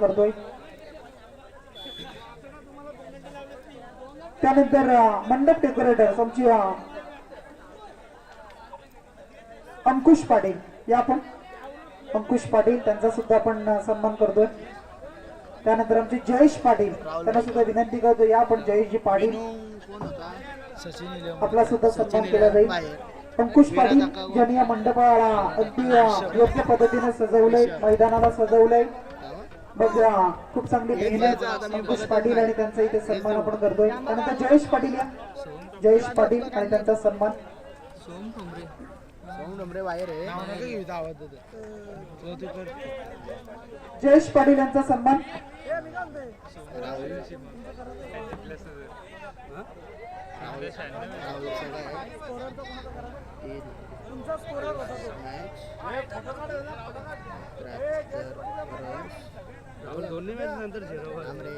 करतोय. त्यानंतर मंडप डेकोरेटर आमची अंकुश पाटील. या आपण. अंकुश पाटील त्यांचा सुद्धा आपण सन्मान करतोय. त्यानंतर आमचे जयेश पाटील त्यांना सुद्धा विनंती करतो या आपण जयेशजी पाटील. आपला सुद्धा सन्मान केला जाईल. अंकुश पाटील ज्यांनी या मंडपाला अगदी योग्य पद्धतीने सजवलंय मैदानाला सजवलंय. मग खूप चांगली मेहनत अंकुश पाटील आणि त्यांचा इथे सन्मान आपण करतोय. त्यानंतर जयेश पाटील या. जयेश पाटील आणि त्यांचा सन्मान. जयेश पाटील यांचा सन्मान. राहुल. राहुल दोन्ही मॅच नंतर झिरो थांबरे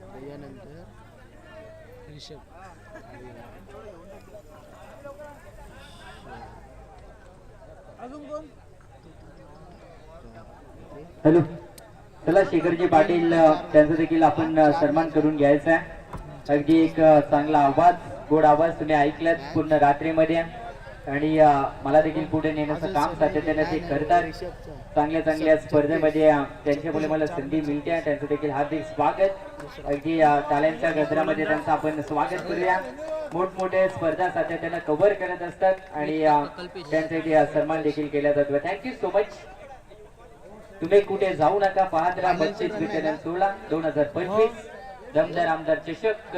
त्याच्यानंतर हॅलो. चला शेखरजी पाटील त्यांचा देखील आपण सन्मान करून घ्यायचा आहे. अगदी एक चांगला आवाज गोड आवाज तुम्ही ऐकलात पूर्ण रात्रीमध्ये. आणि मला देखील पुढे नेण्याचं काम सातत्याने ते करतात. चांगल्या चांगल्या स्पर्धेमध्ये त्यांच्यामुळे मला संधी मिळते त्यांचं देखील हार्दिक स्वागत. अगदी अ, टाळ्यांच्या गजरामध्ये त्यांचं आपण स्वागत करूया. मोठमोठे स्पर्धा सातत्याने कव्हर करत असतात आणि त्यांचा सन्मान देखील केला जातो. थँक्यू सो मच तुम्ही कुठे जाऊ नका. पाहत राहा. बक्षीस वितरण सोहळा दोन हजार पंचवीस. दमदार आमदार चषक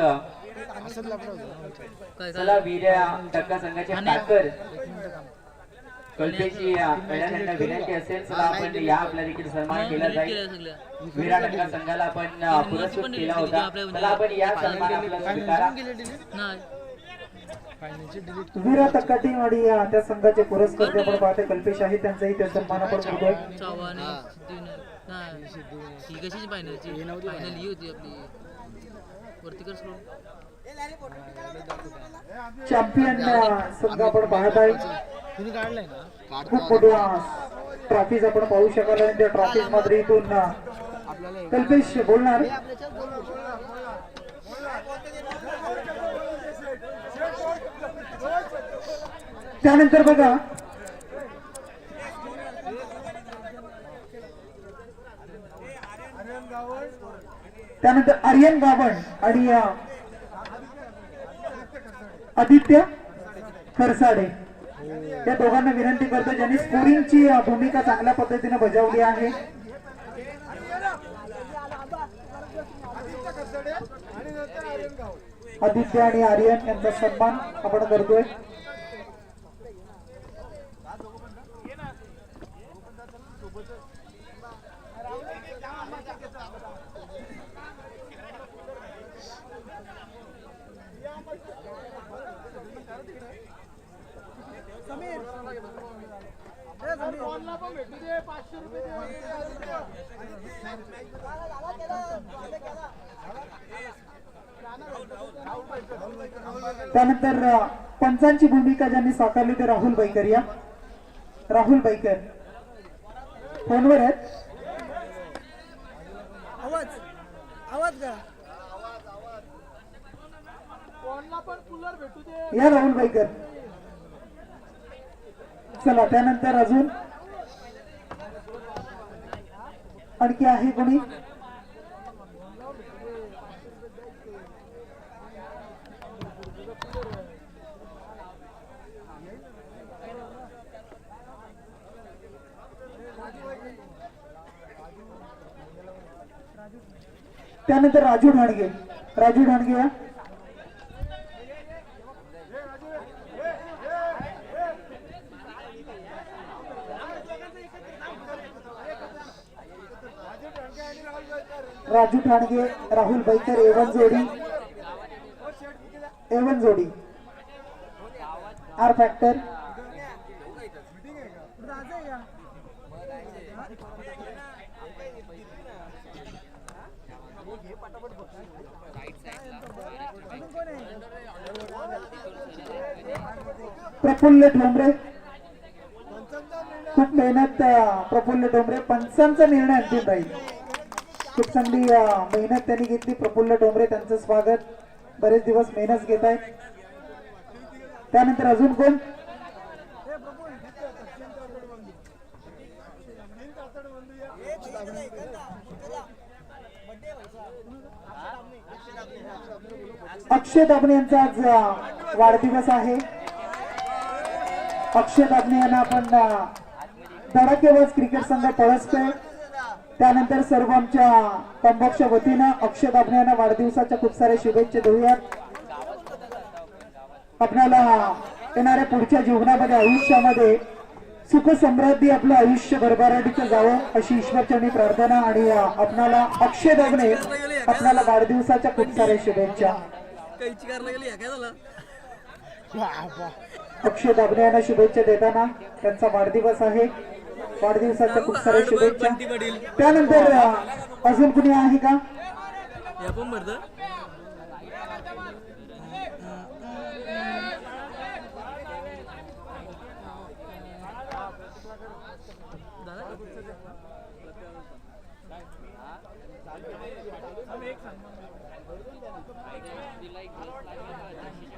चला वीर टक्का संघाचे टाकर कल्पेची खेळाडूंना विनंती असेल चला आपण या आपला देखील सन्मान केला जाईल. विरा टक्का संघाला आपण पुरस्कृत केला होता. चला आपण या सन्मान आपला स्वीकारा. नाही वीरा तक्का टीम आणि अं, त्या संघाचे पुरस्कार आपण पाहते कल्पेश आहे त्यांचाही त्या सन्मान आपण करतोय ही. कशाची फायनल ही होती आपली. वरती कर. चॅम्पियन संघ आपण पाहत आहे. खूप मोठ्या ट्रॉफीज आपण पाहू शकाल आणि त्या ट्रॉफीजमध्ये इथून कल्पेश बोलणार. त्यानंतर बघा. त्यानंतर आर्यन गावण आणि आदित्य खरसाडे. या दोघांना विनंती करतो ज्यांनी स्कोरिंगची भूमिका चांगल्या पद्धतीने बजावली आहे. आदित्य आणि आर्यन यांचा सन्मान आपण करतोय. त्यानंतर पंचांची भूमिका ज्यांनी साकारली ते राहुल बैकर या. राहुल बैकर. फोनवर आहेत? आवाज. आवाज का या राहुल बैकर. चला त्यानंतर अजून. आणखी आहे कोणी? त्यानंतर राजू ढाणगे. राजू ढाणगे या राजू राहुल बैकर एवन जोडी. एवन जोडी. R factor Praful Thombre. खूप मेहनत प्रफुल्ल ठोंबरे. पंचांचा निर्णय अंतिम राहील. खूप चांगली मेहनत त्यांनी घेतली. प्रफुल्ल डोंगरे त्यांचं स्वागत. बरेच दिवस मेहनत घेत आहेत. त्यानंतर अजून कोण? अक्षय दाबणे यांचा आज वाढदिवस आहे. अक्षय दाबणे यांना आपण अं, धडाकेबाज क्रिकेट संघ पळसतोय त्यानंतर सर्व आमच्या कंबोकच्या वतीनं अक्षय दाबणे वाढदिवसाच्या खूप साऱ्या शुभेच्छा देऊयात. आपल्याला येणाऱ्या पुढच्या जीवनामध्ये आयुष्यामध्ये सुख समृद्धी आपलं आयुष्य भरभराटीचं जावं अशी ईश्वरचरणी प्रार्थना आणि आपणाला अक्षय दगणे आपणाला वाढदिवसाच्या खूप साऱ्या शुभेच्छा. अक्षय दाबणे यांना शुभेच्छा देताना त्यांचा वाढदिवस आहे. वाढदिवसाच्या खूप साऱ्या शुभेच्छा. त्यानंतर अजून कुणी आहे का?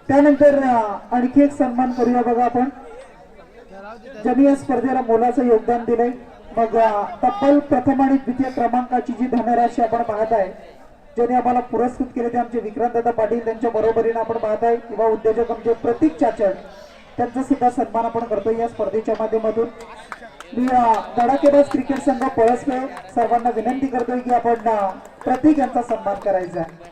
त्यानंतर आणखी एक सन्मान करूया बघा आपण. ज्यांनी या स्पर्धेला मोलाचं योगदान दिलंय. मग तब्बल प्रथम आणि द्वितीय क्रमांकाची जी धनराशी आपण पाहत आहे ज्यांनी आम्हाला पुरस्कृत केले ते आमचे विक्रांतदादा पाटील त्यांच्या बरोबरीने आपण पाहत आहे. किंवा उद्योजक आमचे प्रतीक चाचड त्यांचा सुद्धा सन्मान आपण करतोय या स्पर्धेच्या माध्यमातून. मी अं, धडाकेबाज क्रिकेट संघ पळसवे सर्वांना विनंती करतोय की आपण प्रतीक यांचा सन्मान करायचा आहे.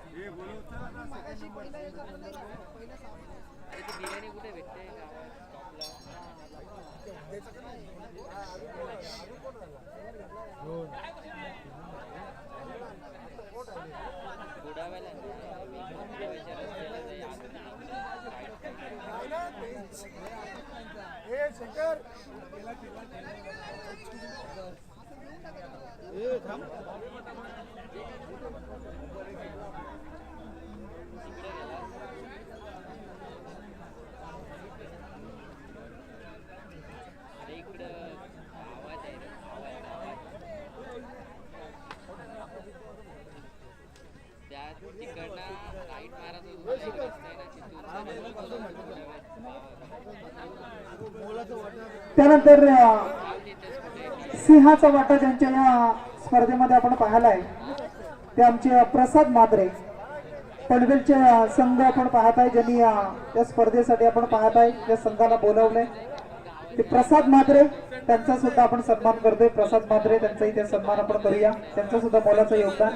ए थांब त्या तिकडनं राईट मारत होतो रस्ता आहे ना तिथून त्यानंतर सिंहाचा वाटा ज्यांच्या या स्पर्धेमध्ये आपण पाहिलाय ते आमचे प्रसाद मात्रे पनवेलचे संघ आपण पाहत आहे ज्यांनी या स्पर्धेसाठी आपण पाहत आहे या संघाला बोलावलंय. ते प्रसाद मात्रे त्यांचा सुद्धा आपण सन्मान करतोय. प्रसाद मात्रे त्यांचाही इथे सन्मान आपण करूया. त्यांचं सुद्धा मोलाचं योगदान.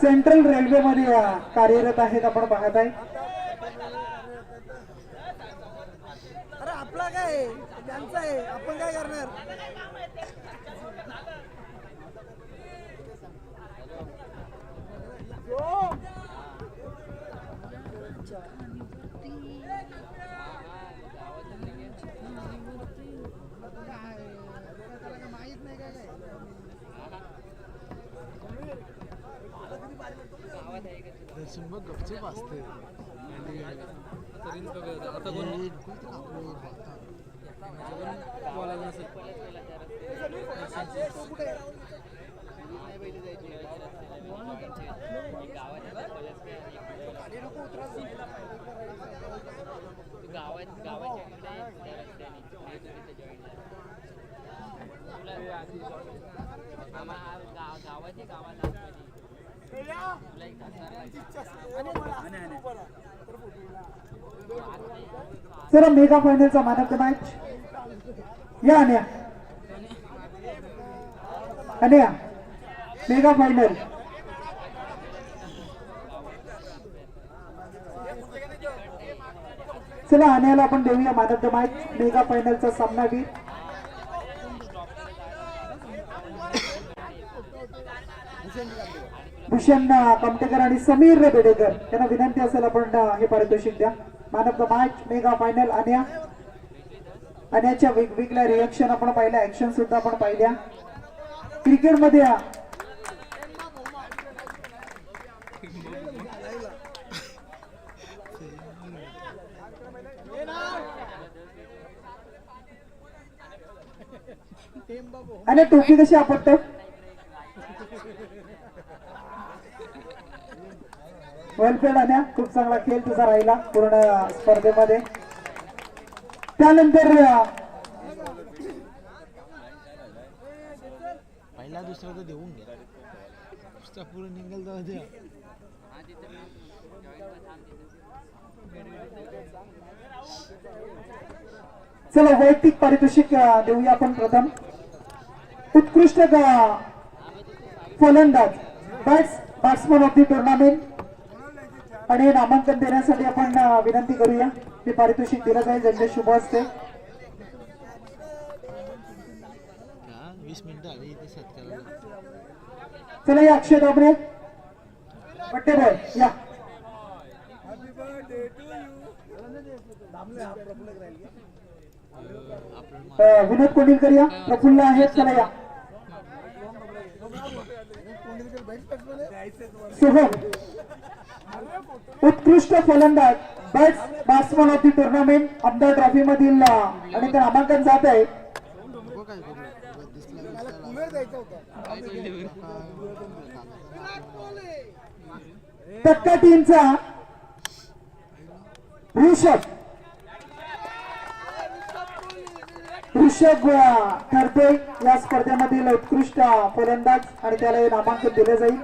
सेंट्रल रेल्वेमध्ये कार्यरत आहेत आपण पाहत आहे. अरे आपला काय? आहे? त्यांचा आहे. आपण काय करणार? बघ गपचूप असते. गावात गावाच्या गावाच्या गावाला चला मेगा फायनलचा मॅन ऑफ द मॅच या अन्या अन्या मेगा फायनल चला अन्याला आपण देऊया man of the match mega फायनलचा सामनावीर भूषण कमटेकर आणि समीर बेडेकर. त्यांना विनंती असेल आपण हे पारितोषिक द्या. Man of the match mega final Anya. अन्याच्या वेगवेगळ्या रिएक्शन आपण पाहिल्या ऍक्शन सुद्धा आपण पाहिल्या. क्रिकेटमध्ये आणि टोपी कशी आपटतो? वेलफेड आण्या खूप चांगला खेळ तुझा राहिला पूर्ण स्पर्धेमध्ये. त्यानंतर पहिला दुसरा तर देऊन घ्या. पुढे निघेल तर द्या. चला वैयक्तिक पारितोषिक देऊया आपण प्रथम. उत्कृष्ट फलंदाज. Bats batsman of the tournament आणि हे नामांकन देण्यासाठी आपण विनंती करूया. हे पारितोषिक दिलं जाईल. ज्यांचे शुभ असते चला या अक्षय दाबरे बड्डे बॉय या. विनोद कोंडिलकर या. प्रफुल्ल आहेत. चला या. शुभम उत्कृष्ट फलंदाज bats batsman of the tournament आमदार ट्रॉफी मधील आणि ते नामांकन जात आहे. टक्का टीमचा ऋषभ. ऋषभ ठरते या स्पर्धेमधील उत्कृष्ट फलंदाज आणि त्याला हे नामांकन दिले जाईल.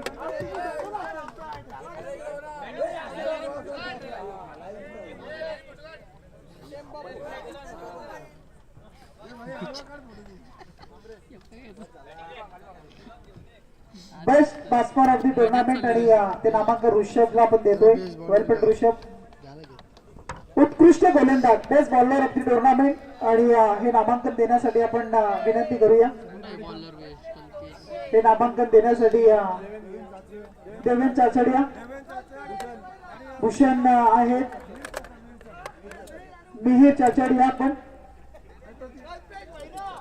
Best batsman of the tournament आणि uh, ते नामांकन ऋषभला आपण देतोय. वेलपेट ऋषभ. उत्कृष्ट गोलंदाज best bowler of the tournament आणि uh, हे नामांकन देण्यासाठी आपण uh, विनंती करूया. हे नामांकन देण्यासाठी अं, देवेन चाचडिया भूषण आहेत. मिहीर चाचडिया पण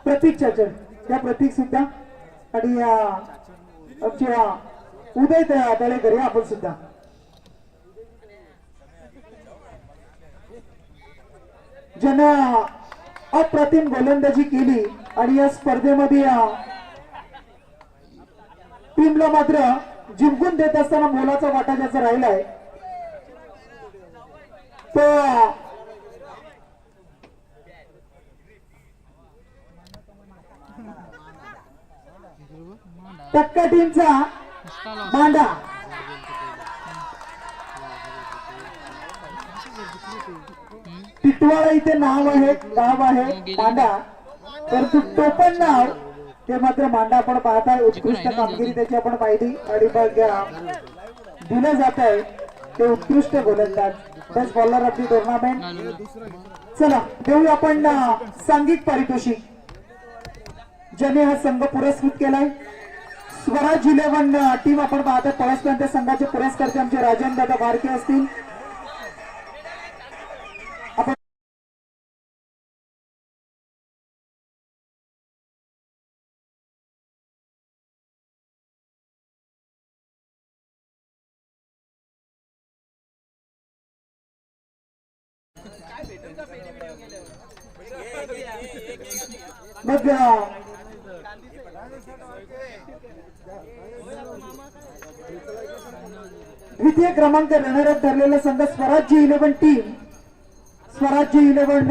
प्रतीक चाचड या प्रतीक सुद्धा आणि आमच्या उदय दळेकर या आपण सुद्धा. ज्यांना अप्रतिम गोलंदाजी केली आणि या स्पर्धेमध्ये टीमला मात्र जिंकून देत असताना मोलाचा वाटा ज्याचा राहिलाय तो टक्का टीमचा मांडा. टिटवाळा इथे नाव आहे गाव आहे मांडा. परंतु तो पण नाव ते मात्र मांडा आपण पाहताय. उत्कृष्ट कामगिरी त्याची आपण पाहिली. आणि दिलं जात आहे ते उत्कृष्ट गोलंदाज best bowler of the tournament चला देऊ आपण सांघिक पारितोषिक. ज्याने हा संघ पुरस्कृत केलाय. स्वराज इलेव्हन टीम आपण पाहतो. पळसपर्यंत संघाचे पुरस्कर्ते आमचे राजन दादा बारके असतील. आपण मग अं, द्वितीय क्रमांक रनरअप ठरलेला संघ स्वराज्य इलेव्हन टीम स्वराज्य इलेव्हन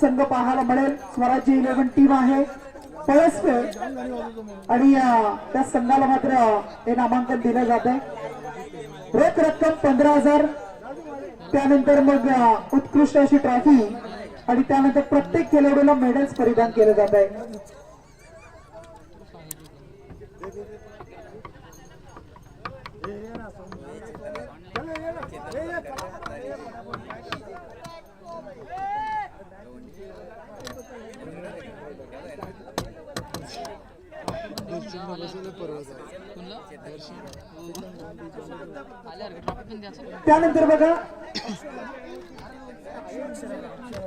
संघ पाहायला मिळेल. स्वराज्य इलेव्हन टीम आहे. पळसपे आणि त्या संघाला मात्र हे नामांकन दिलं जात आहे रोख रक्कम पंधरा हजार. त्यानंतर मग उत्कृष्ट अशी ट्रॉफी आणि त्यानंतर प्रत्येक खेळाडूला मेडल्स परिधान केलं जात आहे कोणला आले अरे ट्रॉफी पण द्यायचं त्यानंतर बघा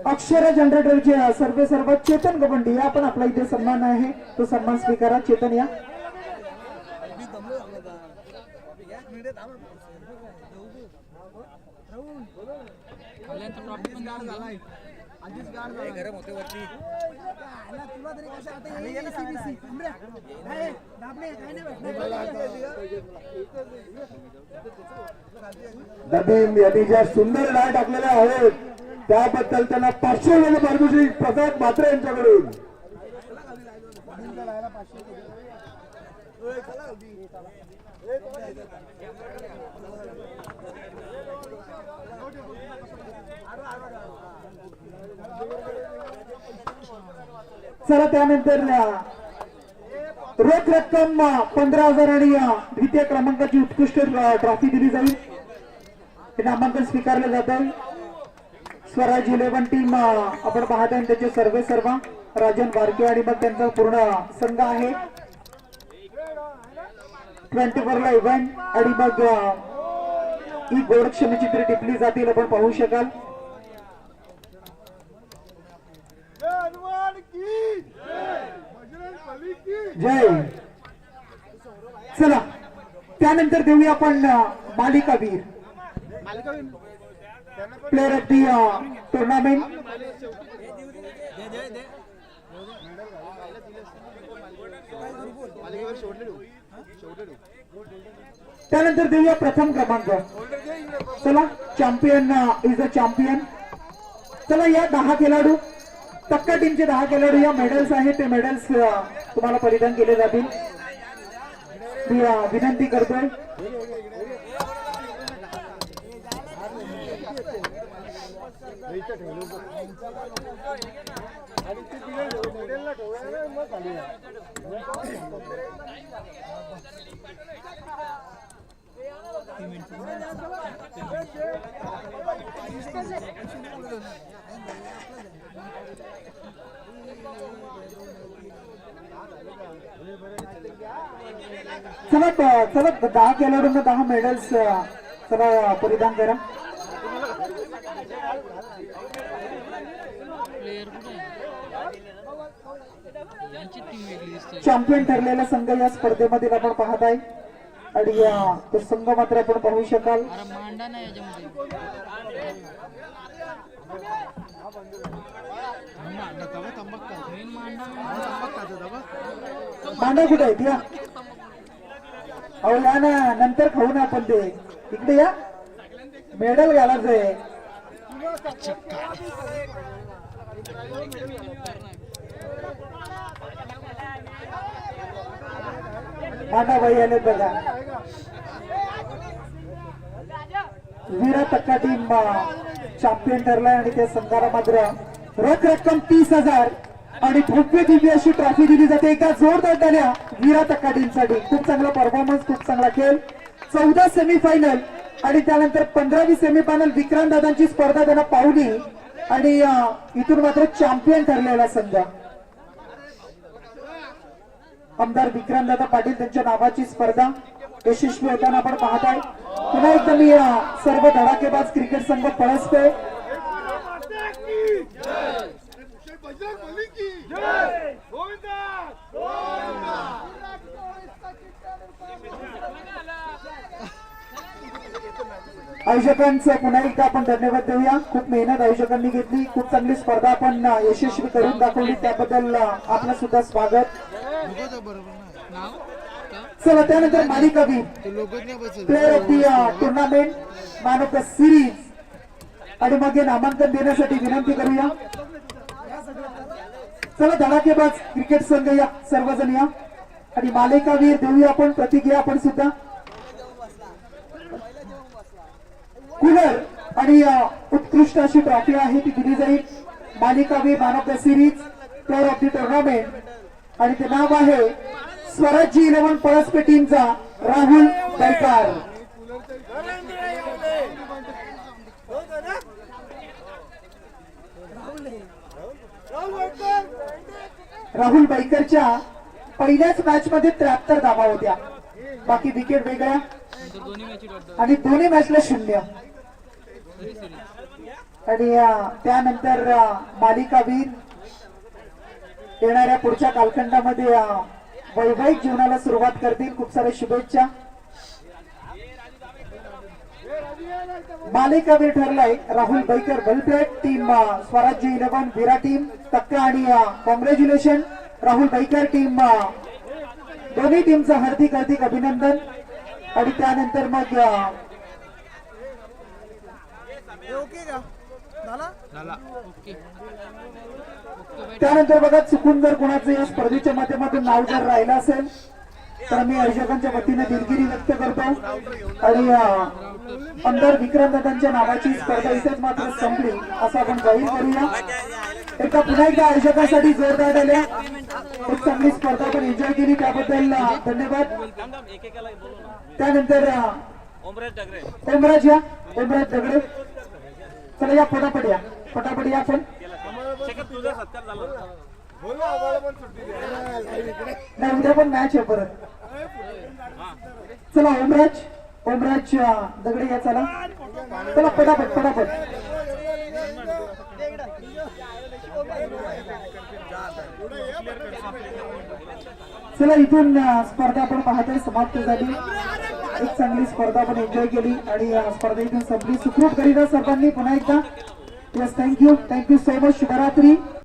अक्षरा जनरेटरचे सर्वे सर्व चेतन गवंडी या पण आपला इथे सन्मान आहे. तो सन्मान स्वीकारा चेतन या. लागेल. आला तुला तरी कसं आता हे दाबले, नाही यांनी ज्या सुंदर डाय टाकलेल्या आहेत त्याबद्दल त्यांना पाचशे वेळ पारितोषिक प्रसाद मात्रे यांच्याकडून. चला त्यानंतर रोख रक्कम पंधरा हजार आणि द्वितीय क्रमांकाची उत्कृष्ट ट्रॉफी दिली जाईल. हे नामांकन स्वीकारलं जात स्वराज इलेव्हन टीम आपण पाहत आहे त्याचे सर्वे सर्व. राजन वारके आणि मग त्यांचा पूर्ण संघ आहे. ट्वेंटी फोर ला इव्हेंट आणि मग ही गोड क्षमचित्र टिपली जातील आपण पाहू शकाल. जय चला त्यानंतर देऊया आपण मालिकावीर. मालिका वीर प्लेअर ऑफ दी टुर्नामेंट त्यानंतर देऊया प्रथम क्रमांक. चला चॅम्पियन इज अ चॅम्पियन चला या दहा खेळाडू टक्का टीमचे दहा खेळाडू या मेडल्स आहेत. ते मेडल्स तुम्हाला परिधान केले जातील. मी विनंती करतोय. चला चला दहा खेळाडूंना दहा मेडल्स चला परिधान करा. चॅम्पियन ठरलेला संघ या स्पर्धेमध्ये आपण पाहत आहे आणि तो संघ मात्र आपण पाहू शकाल. मांडा कुठे आहेत या अहो या ना नंतर खाऊ ना आपण ते. इकडे या. मेडल घालायचंय मांडा बाई आले बघा. विरा टीम चॅम्पियन ठरलाय आणि त्या संघाला मात्र रोख रक्कम तीस हजार आणि भव्य दिव्य अशी ट्रॉफी दिली जाते. एका जोरदार टाळ्या विरा तक्का टीमसाठी खूप चांगला परफॉर्मन्स खूप चांगला खेळ. चौदा सेमीफायनल आणि त्यानंतर पंधरावी सेमीफायनल विक्रांत दादांची स्पर्धा त्यांना पाहुली आणि इथून मात्र चॅम्पियन ठरलेला संघ. आमदार विक्रांत दादा पाटील त्यांच्या नावाची स्पर्धा. यशस्वी होताना आपण पाहत आहे पुन्हा एकदा मी या सर्व धडाकेबाज क्रिकेट संघ पळसतोय. आयोजकांचं पुन्हा एकदा आपण धन्यवाद देऊया. खूप मेहनत आयोजकांनी घेतली. खूप चांगली स्पर्धा आपण यशस्वी करून दाखवली. त्याबद्दल आपलं सुद्धा स्वागत. चला त्यानंतर मालिका player of the tournament man of the series आणि मग हे नामांकन देण्यासाठी विनंती करूया. चला धडाकेबाज क्रिकेट संघ या सर्वजण या. आणि मालिकावीर देऊया आपण प्रतीक या आपण सुद्धा. कुलर आणि उत्कृष्ट अशी ट्रॉफी आहे ती दिली जाईल. मालिकावीर man of the series player of the tournament आणि ते नाव आहे स्वराज्य इलेव्हन पळसपे टीमचा राहुल बैकार राहुल बैकरच्या पहिल्याच मॅच मध्ये त्र्याहत्तर धावा होत्या. बाकी विकेट वेगळ्या. आणि दोन्ही मॅचला शून्य. आणि त्यानंतर मालिकावीर येणाऱ्या पुढच्या कालखंडामध्ये वैवाहिक जीवनाला सुरुवात करतील. खूप साऱ्या शुभेच्छा. मालिकावीर ठरलाय राहुल बैकर वेलप्लेट टीम स्वराज्य इलेव्हन विरा टीम तक्का आणि कॉंग्रॅच्युलेशन राहुल बैकर टीम दोन्ही टीमचं हार्दिक हार्दिक अभिनंदन. आणि त्यानंतर मग अं, ओके का? झाला? त्यानंतर बघा चुकून जर कोणाचं या स्पर्धेच्या माध्यमातून नाव जर राहिलं असेल तर मी आयोजकांच्या वतीने दिलगिरी व्यक्त करतो. आणि अंदर आमदार विक्रमदादांच्या नावाची स्पर्धा इथेच मात्र संपली असं आपण जाहीर करूया. एका पुन्हा एकदा आयोजकांसाठी जोरदार आल्या एक चांगली स्पर्धा आपण एन्जॉय केली त्याबद्दल धन्यवाद. त्यानंतर ओमराज या ओमराज दगडे चला या पटापट या. पटापट या आपण. पण मॅच आहे परत. चला ओमराज ओमराज दगडे या चला. चला पटापट पटापट. चला इथून स्पर्धा आपण पाहतोय समाप्त झाली. एक चांगली स्पर्धा आपण एन्जॉय केली आणि स्पर्धा इथून संपली. सुखरूप करीना सर्वांनी पुन्हा एकदा. Yes, thank you. Thank you so much, Shivaratri.